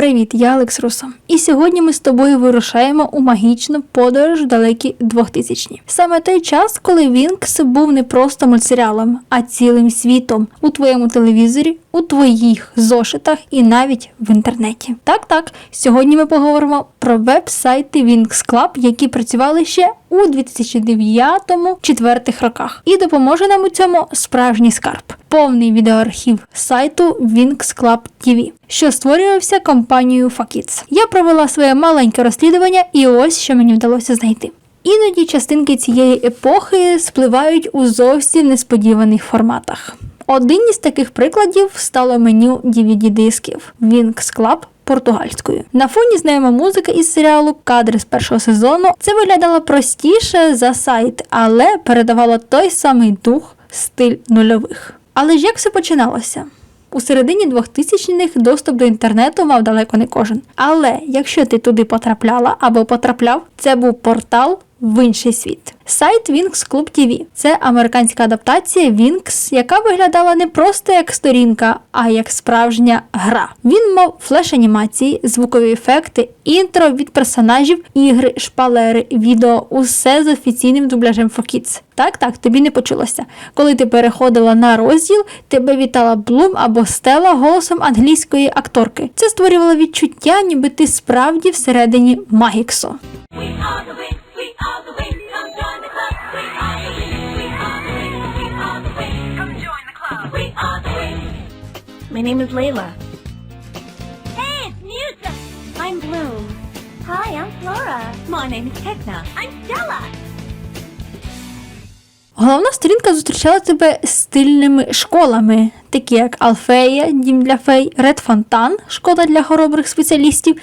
Привіт, я Алекс Руса. І сьогодні ми з тобою вирушаємо у магічну подорож в далекі 2000-ні. Саме той час, коли Вінкс був не просто мультсеріалом, а цілим світом у твоєму телевізорі, у твоїх зошитах і навіть в інтернеті. Так, так, сьогодні ми поговоримо про веб-сайти Wings Club, які працювали ще у 2009-2004 роках. І допоможе нам у цьому справжній скарб. Повний відеоархів сайту Wings Club TV, що створювався компанією Fakits. Я провела своє маленьке розслідування, і ось що мені вдалося знайти. Іноді частинки цієї епохи спливають у зовсім несподіваних форматах. Один із таких прикладів стало меню DVD-дисків Wings Club португальською. На фоні знайома музика із серіалу кадри з першого сезону. Це виглядало простіше за сайт, але передавало той самий дух, стиль нульових. Але ж як все починалося? У середині 2000-х доступ до інтернету мав далеко не кожен. Але якщо ти туди потрапляла або потрапляв, це був портал в інший світ. Сайт Wings Club TV – це американська адаптація Wings, яка виглядала не просто як сторінка, а як справжня гра. Він мав флеш-анімації, звукові ефекти, інтро від персонажів, ігри, шпалери, відео, усе з офіційним дубляжем for Kids. Так, так, тобі не почулося. Коли ти переходила на розділ, тебе вітала Блум або Стела голосом англійської акторки. Це створювало відчуття, ніби ти справді всередині Магіксу. My name is Layla. Hey, it's Musa. I'm Bloom. Hi, I'm Flora. My name is Tekna. I'm Stella. Головна сторінка зустрічала тебе стильними школами, такі як Алфея, Дім для фей, Ред Фонтан, школа для хоробрих спеціалістів,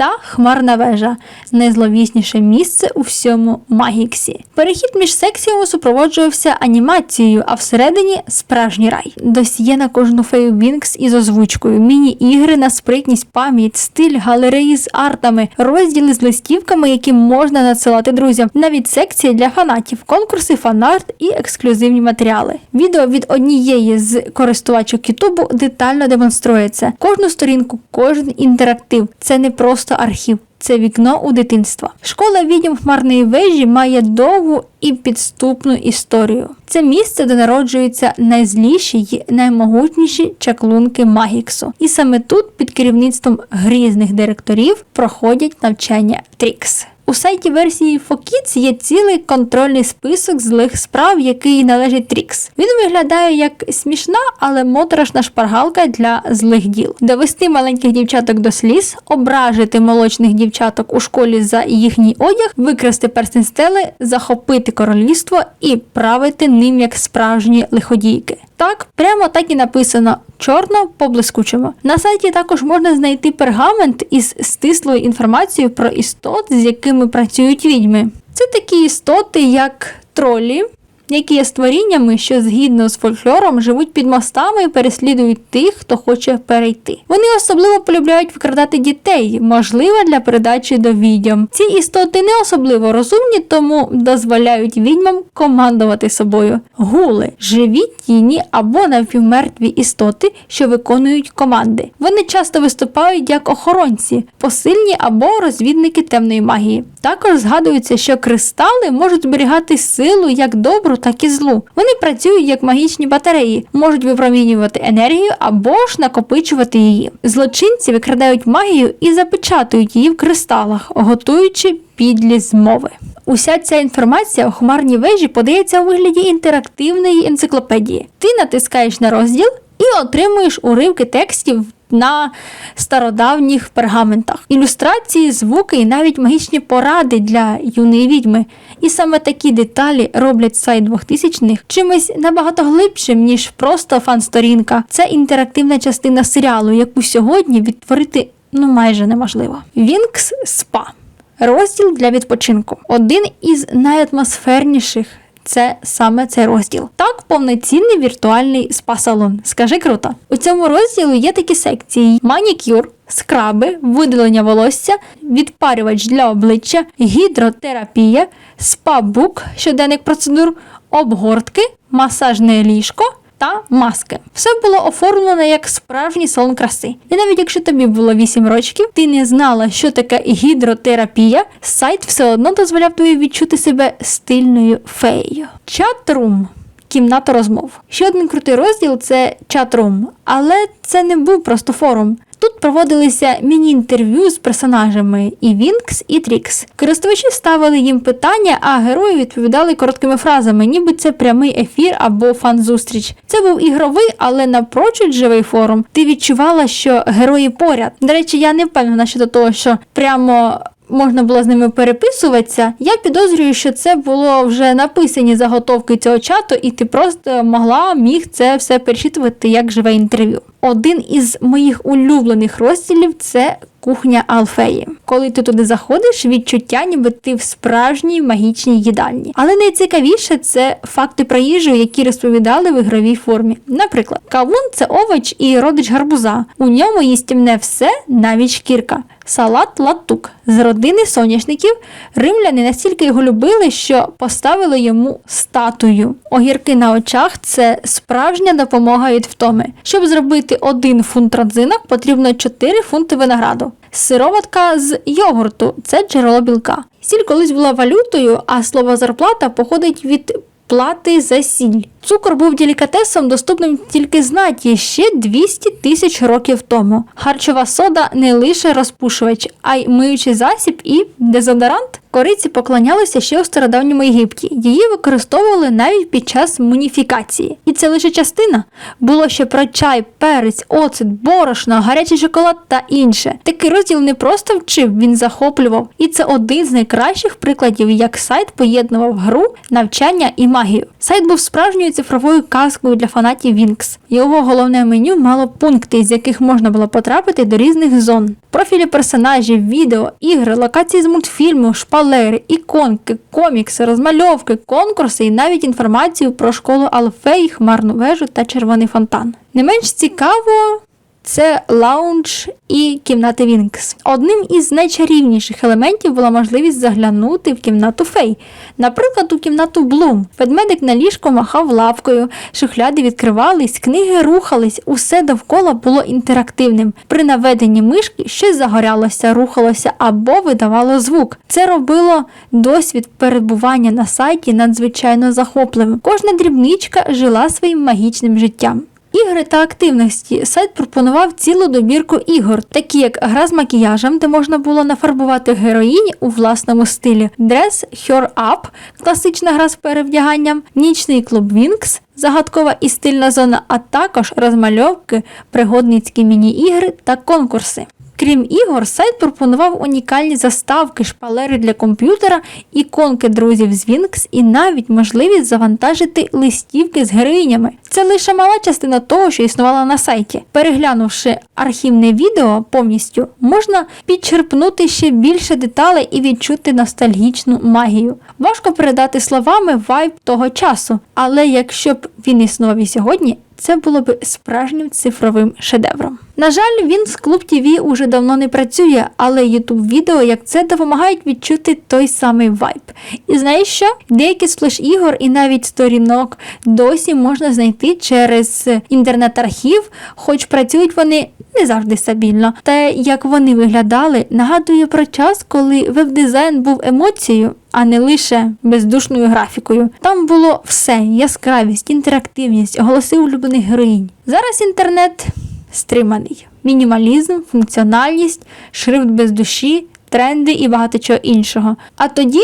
та Хмарна вежа найзловісніше місце у всьому Магіксі. Перехід між секціями супроводжувався анімацією, а всередині справжній рай. Досьє на кожну фею Вінкс із озвучкою, міні-ігри на спритність, пам'ять, стиль, галереї з артами, розділи з листівками, які можна надсилати друзям, навіть секції для фанатів, конкурси, фанарт і ексклюзивні матеріали. Відео від однієї з користувачок Ютубу детально демонструється кожну сторінку, кожен інтерактив. Це не просто архів. Це вікно у дитинство. Школа відьом хмарної вежі має довгу і підступну історію. Це місце, де народжуються найзліші й наймогутніші чаклунки Магіксу. І саме тут, під керівництвом грізних директорів, проходять навчання Трікс. У сайті версії Фокіц є цілий контрольний список злих справ, який належить Трікс. Він виглядає як смішна, але моторошна шпаргалка для злих діл. Довести маленьких дівчаток до сліз, ображити молочних дівчаток у школі за їхній одяг, викрасти перстень стели, захопити королівство і правити ним як справжні лиходійки. Так, прямо так і написано чорно по блискучому. На сайті також можна знайти пергамент із стислою інформацією про істот, з якими працюють відьми. Це такі істоти, як тролі, які є створіннями, що згідно з фольклором живуть під мостами і переслідують тих, хто хоче перейти. Вони особливо полюбляють викрадати дітей, можливо, для передачі до відьом. Ці істоти не особливо розумні, тому дозволяють відьмам командувати собою. Гули живі тіні або напівмертві істоти, що виконують команди. Вони часто виступають як охоронці, посильні або розвідники темної магії. Також згадується, що кристали можуть зберігати силу як добру, так і злу. Вони працюють як магічні батареї, можуть випромінювати енергію або ж накопичувати її. Злочинці викрадають магію і запечатують її в кристалах, готуючи підлі змови. Уся ця інформація у хмарній вежі подається у вигляді інтерактивної енциклопедії. Ти натискаєш на розділ і отримуєш уривки текстів на стародавніх пергаментах, ілюстрації, звуки і навіть магічні поради для юної відьми. І саме такі деталі роблять сайт 2000-х чимось набагато глибшим, ніж просто фан-сторінка. Це інтерактивна частина серіалу, яку сьогодні відтворити ну майже неможливо. Вінкс Спа. Розділ для відпочинку. Один із найатмосферніших це саме цей розділ. Так, повноцінний віртуальний спа-салон. Скажи круто. У цьому розділі є такі секції: манікюр, скраби, видалення волосся, відпарювач для обличчя, гідротерапія, спа-бук, щоденник процедур, обгортки, масажне ліжко, та маски. Все було оформлено як справжній салон краси. І навіть якщо тобі було 8 років, ти не знала, що таке гідротерапія, сайт все одно дозволяв тобі відчути себе стильною феєю. Чатрум. Кімната розмов. Ще один крутий розділ це чатрум, але це не був просто форум. Тут проводилися міні-інтерв'ю з персонажами і Вінкс, і Трікс. Користувачі ставили їм питання, а герої відповідали короткими фразами, ніби це прямий ефір або фан-зустріч. Це був ігровий, але напрочуд живий форум. Ти відчувала, що герої поряд. До речі, я не впевнена щодо того, що прямо можна було з ними переписуватися. Я підозрюю, що це було вже написані заготовки цього чату, і ти просто могла міг це все перечитувати як живе інтерв'ю. Один із моїх улюблених розділів це кухня Алфеї. Коли ти туди заходиш, відчуття, ніби ти в справжній магічній їдальні. Але найцікавіше це факти про їжу, які розповідали в ігровій формі. Наприклад, кавун це овоч і родич гарбуза. У ньому їстівне все, навіть шкірка. Салат латук з родини соняшників. Римляни настільки його любили, що поставили йому статую. Огірки на очах це справжня допомога від втоми. Щоб зробити один фунт родзинок, потрібно 4 фунти винограду. Сироватка з йогурту це джерело білка. Сіль колись була валютою, а слово зарплата походить від плати за сіль. Цукор був делікатесом, доступним тільки знаті ще 200 тисяч років тому. Харчова сода не лише розпушувач, а й миючий засіб і дезодорант. Кориці поклонялися ще у стародавньому Єгипті. Її використовували навіть під час муніфікації. І це лише частина. Було ще про чай, перець, оцет, борошно, гарячий шоколад та інше. Такий розділ не просто вчив, він захоплював. І це один з найкращих прикладів, як сайт поєднував гру, навчання і магію. Сайт був справжньою цифровою казкою для фанатів Вінкс. Його головне меню мало пункти, з яких можна було потрапити до різних зон. Профілі персонажів, відео, ігри, локації з мультфільму, шпалери, іконки, комікси, розмальовки, конкурси і навіть інформацію про школу Алфей, хмарну вежу та червоний фонтан. Не менш цікаво. Це лаунж і кімнати Вінкс. Одним із найчарівніших елементів була можливість заглянути в кімнату фей. Наприклад, у кімнату Блум. Ведмедик на ліжку махав лапкою, шухляди відкривались, книги рухались, усе довкола було інтерактивним. При наведенні мишки щось загорялося, рухалося або видавало звук. Це робило досвід перебування на сайті надзвичайно захопливим. Кожна дрібничка жила своїм магічним життям. Ігри та активності сайт пропонував цілу добірку ігор, такі як гра з макіяжем, де можна було нафарбувати героїні у власному стилі, Dress Her Up, класична гра з перевдяганням, нічний клуб Вінкс, загадкова і стильна зона, а також розмальовки, пригодницькі міні-ігри та конкурси. Крім ігор, сайт пропонував унікальні заставки, шпалери для комп'ютера, іконки друзів з Вінкс і навіть можливість завантажити листівки з героїнями. Це лише мала частина того, що існувало на сайті. Переглянувши архівне відео повністю, можна підчерпнути ще більше деталей і відчути ностальгічну магію. Важко передати словами вайб того часу, але якщо б він існував і сьогодні, це було б справжнім цифровим шедевром. На жаль, він з Клуб ТВ уже давно не працює, але youtube відео як це допомагають відчути той самий вайб. І знаєш що? Деякі з флеш ігор і навіть сторінок досі можна знайти через інтернет-архів, хоч працюють вони не завжди стабільно. Те, як вони виглядали, нагадує про час, коли веб-дизайн був емоцією, а не лише бездушною графікою. Там було все: яскравість, інтерактивність, голоси улюблених героїнь. Зараз інтернет стриманий. Мінімалізм, функціональність, шрифт без душі, тренди і багато чого іншого. А тоді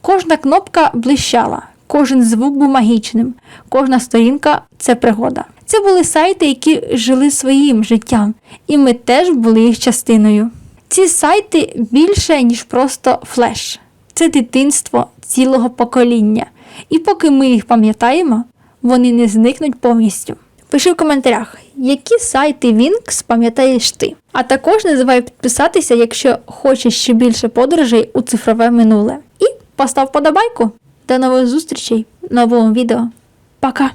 кожна кнопка блищала, кожен звук був магічним, кожна сторінка це пригода. Це були сайти, які жили своїм життям, і ми теж були їх частиною. Ці сайти більше, ніж просто флеш. Це дитинство цілого покоління. І поки ми їх пам'ятаємо, вони не зникнуть повністю. Пиши в коментарях, які сайти Вінкс пам'ятаєш ти. А також не забувай підписатися, якщо хочеш ще більше подорожей у цифрове минуле. І постав подобайку. До нових зустрічей в новому відео. Пока!